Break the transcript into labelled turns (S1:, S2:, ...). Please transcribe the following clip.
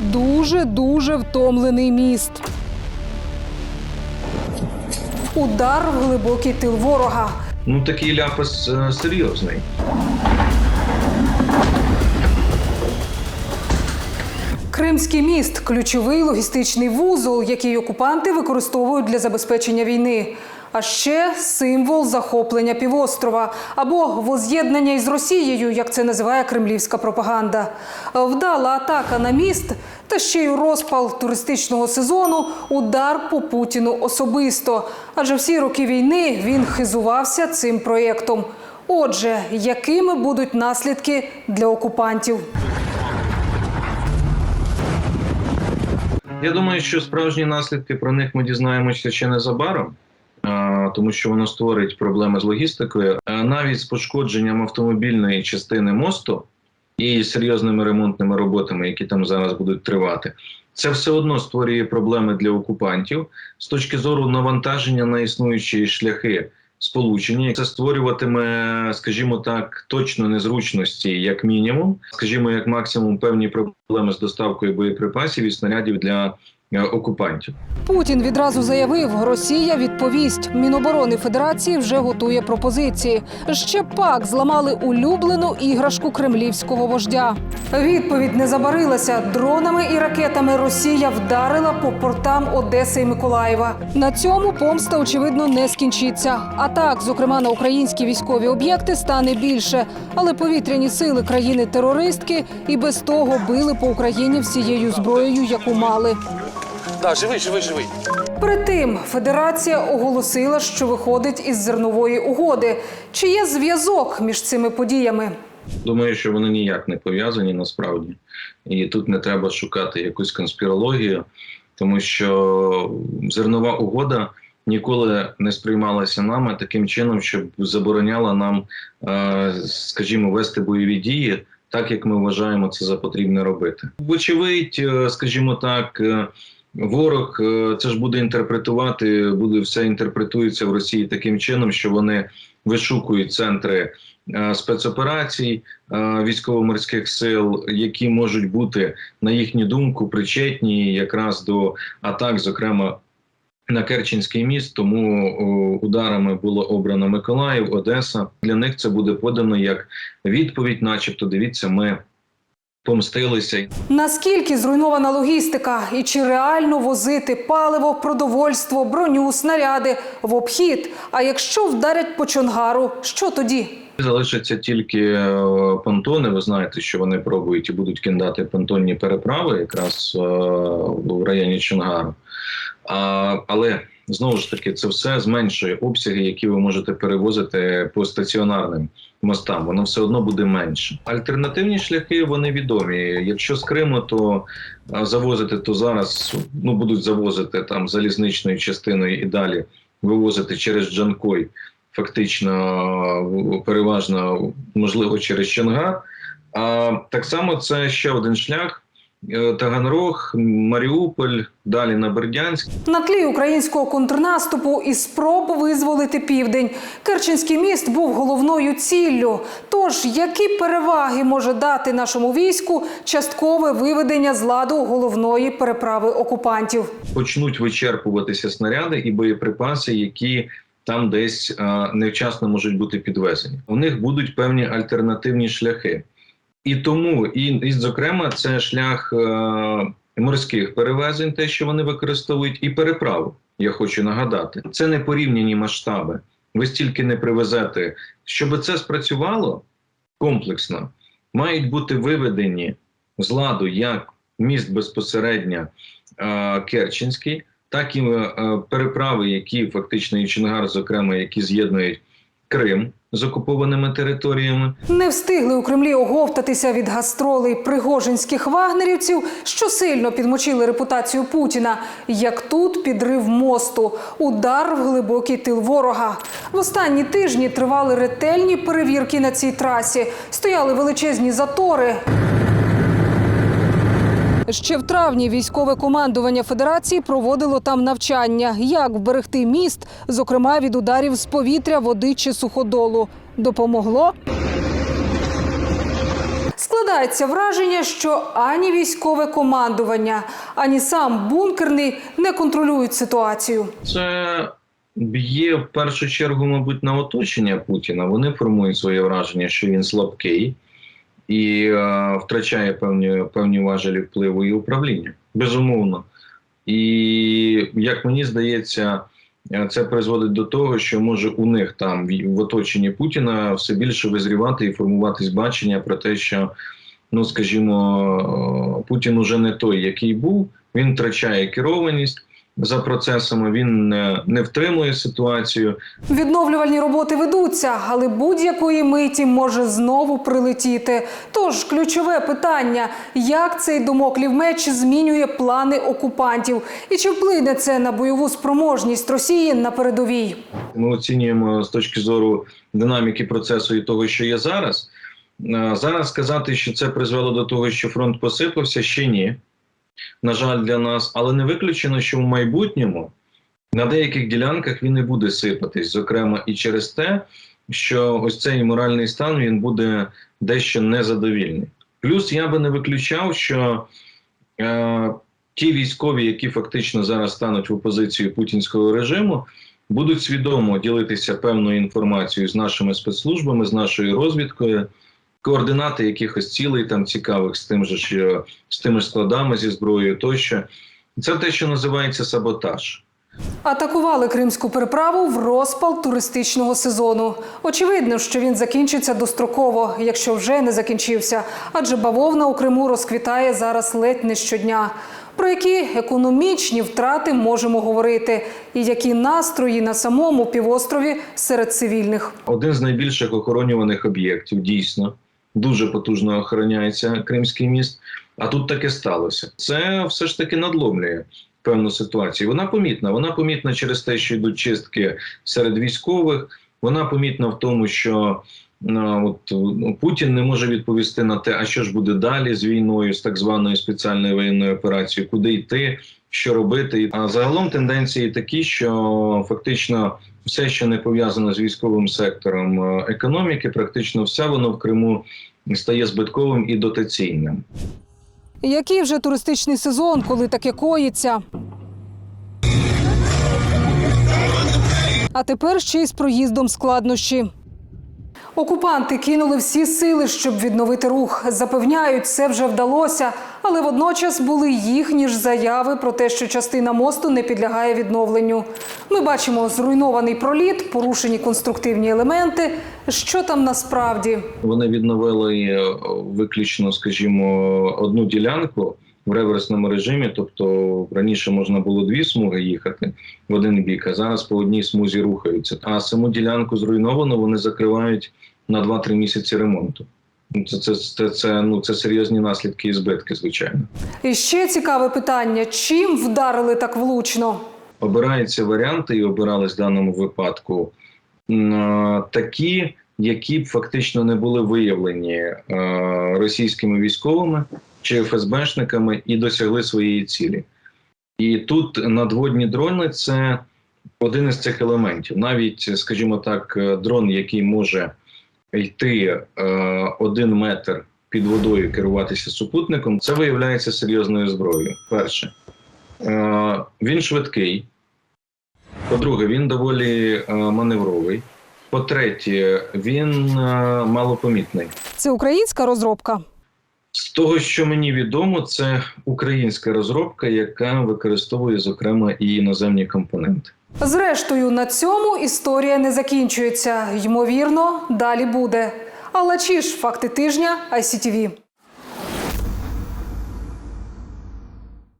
S1: дуже дуже втомлений міст. Удар в глибокий тил ворога.
S2: Ну такий ляпас е, серйозний.
S1: Кримський міст ключовий логістичний вузол, який окупанти використовують для забезпечення війни. А ще символ захоплення півострова або воз'єднання із Росією, як це називає кремлівська пропаганда. Вдала атака на міст та ще й розпал туристичного сезону удар по Путіну особисто. Адже всі роки війни він хизувався цим проєктом. Отже, якими будуть наслідки для окупантів?
S2: Я думаю, що справжні наслідки про них ми дізнаємося ще незабаром, тому що воно створить проблеми з логістикою, А навіть з пошкодженням автомобільної частини мосту і серйозними ремонтними роботами, які там зараз будуть тривати. Це все одно створює проблеми для окупантів з точки зору навантаження на існуючі шляхи сполучення. Це створюватиме, скажімо так, точно незручності, як мінімум, скажімо, як максимум, певні проблеми з доставкою боєприпасів і снарядів для е, окупантів.
S1: Путін відразу заявив, Росія відповість. Міноборони Федерації вже готує пропозиції. Ще пак зламали улюблену іграшку кремлівського вождя. Відповідь не забарилася. Дронами і ракетами Росія вдарила по портам Одеси і Миколаєва. На цьому помста очевидно не скінчиться. Атак, зокрема на українські військові об'єкти, стане більше. Але повітряні сили країни-терористки і без того били по Україні всією зброєю, яку мали.
S3: Да, живий, живий, живий.
S1: Перед тим федерація оголосила, що виходить із зернової угоди. Чи є зв'язок між цими подіями?
S2: Думаю, що вони ніяк не пов'язані насправді, і тут не треба шукати якусь конспірологію, тому що зернова угода ніколи не сприймалася нами таким чином, щоб забороняла нам, е, скажімо, вести бойові дії. Так як ми вважаємо це за потрібне робити, вочевидь, е, скажімо так, е, ворог е, це ж буде інтерпретувати, буде все інтерпретується в Росії таким чином, що вони вишукують центри е, спецоперацій е, військово-морських сил, які можуть бути, на їхню думку, причетні якраз до атак, зокрема. На Керченський міст, тому ударами було обрано Миколаїв, Одеса. Для них це буде подано як відповідь, начебто, дивіться, ми помстилися.
S1: Наскільки зруйнована логістика, і чи реально возити паливо, продовольство, броню, снаряди в обхід? А якщо вдарять по Чонгару, що тоді?
S2: Залишаться тільки е, понтони. Ви знаєте, що вони пробують і будуть кидати понтонні переправи якраз е, в районі Чонгару. А, але знову ж таки, це все зменшує обсяги, які ви можете перевозити по стаціонарним мостам. Воно все одно буде менше. Альтернативні шляхи вони відомі. Якщо з Криму, то завозити, то зараз ну будуть завозити там залізничною частиною і далі вивозити через Джанкой фактично переважно можливо через Чонгар. А так само це ще один шлях. Е, Таганрог, Маріуполь, далі на Бердянськ.
S1: На тлі українського контрнаступу і спроб визволити південь. Керченський міст був головною ціллю. Тож, які переваги може дати нашому війську часткове виведення з ладу головної переправи окупантів?
S2: Почнуть вичерпуватися снаряди і боєприпаси, які там десь а, невчасно можуть бути підвезені. У них будуть певні альтернативні шляхи. І тому, і, і зокрема, це шлях е, морських перевезень, те, що вони використовують, і переправ. Я хочу нагадати, це не порівняні масштаби. Ви стільки не привезете. Щоб це спрацювало комплексно, мають бути виведені з ладу як міст безпосередньо е, Керченський, так і е, переправи, які фактично і Чонгар, зокрема, які з'єднують Крим з окупованими територіями.
S1: Не встигли у Кремлі оговтатися від гастролей пригожинських вагнерівців, що сильно підмочили репутацію Путіна. Як тут підрив мосту, удар в глибокий тил ворога. В останні тижні тривали ретельні перевірки на цій трасі. Стояли величезні затори. Ще в травні військове командування Федерації проводило там навчання, як вберегти міст, зокрема від ударів з повітря, води чи суходолу. Допомогло? Складається враження, що ані військове командування, ані сам бункерний не контролюють ситуацію.
S2: Це б'є в першу чергу, мабуть, на оточення Путіна. Вони формують своє враження, що він слабкий і е, втрачає певні, певні важелі впливу і управління. Безумовно. І як мені здається, е, це призводить до того, що може у них там в, оточенні Путіна все більше визрівати і формуватись бачення про те, що, ну скажімо, е, Путін уже не той, який був, він втрачає керованість за процесами, він не, не втримує ситуацію.
S1: Відновлювальні роботи ведуться, але будь-якої миті може знову прилетіти. Тож ключове питання: як цей домоклів меч змінює плани окупантів, і чи вплине це на бойову спроможність Росії на передовій?
S2: Ми оцінюємо з точки зору динаміки процесу і того, що є зараз. Е, Зараз сказати, що це призвело до того, що фронт посипався, ще ні. На жаль, для нас, але не виключено, що в майбутньому на деяких ділянках він і буде сипатись, зокрема і через те, що ось цей моральний стан він буде дещо незадовільний. Плюс я би не виключав, що е, ті військові, які фактично зараз стануть в опозицію путінського режиму, будуть свідомо ділитися певною інформацією з нашими спецслужбами, з нашою розвідкою, координати якихось цілей там цікавих з тим же ж, е, з тими складами зі зброєю тощо. Це те, що називається саботаж.
S1: Атакували кримську переправу в розпал туристичного сезону. Очевидно, що він закінчиться достроково, якщо вже не закінчився, адже бавовна у Криму розквітає зараз ледь не щодня. Про які економічні втрати можемо говорити, і які настрої на самому півострові серед цивільних.
S2: Один з найбільших охоронюваних об'єктів, дійсно, дуже потужно охороняється Кримський міст. А тут таке сталося. Це все ж таки надломлює певну ситуацію. Вона помітна. Вона помітна через те, що йдуть чистки серед військових. Вона помітна в тому, що от, ну, Путін не може відповісти на те, а що ж буде далі з війною, з так званою спеціальною воєнною операцією, куди йти, що робити. А загалом тенденції такі, що фактично все, що не пов'язано з військовим сектором е, економіки, практично все воно в Криму стає збитковим і дотаційним.
S1: Який вже туристичний сезон, коли таке коїться? А тепер ще й з проїздом складнощі. Окупанти кинули всі сили, щоб відновити рух. Запевняють, це вже вдалося, але водночас були їхні ж заяви про те, що частина мосту не підлягає відновленню. Ми бачимо зруйнований проліт, порушені конструктивні елементи. Що там насправді?
S2: Вони відновили е, виключно, скажімо, одну ділянку в реверсному режимі. Тобто раніше можна було дві смуги їхати в один бік, а зараз по одній смузі рухаються. А саму ділянку зруйновано вони закривають на 2-3 місяці ремонту. Ну, Це, це, це, це, ну, це серйозні наслідки і збитки, звичайно.
S1: І ще цікаве питання: чим вдарили так влучно?
S2: обираються варіанти і обирались в даному випадку такі, які б фактично не були виявлені е, російськими військовими чи ФСБшниками і досягли своєї цілі. І тут надводні дрони це один із цих елементів. Навіть, скажімо так, е, дрон, який може йти е, один метр під водою, керуватися супутником, це виявляється серйозною зброєю. Перше. Е, він швидкий. По-друге, він доволі е, маневровий. По-третє, він е, малопомітний.
S1: Це українська розробка.
S2: З того, що мені відомо, це українська розробка, яка використовує, зокрема, і іноземні компоненти.
S1: Зрештою, на цьому історія не закінчується. Ймовірно, далі буде. Але чи ж факти тижня ICTV.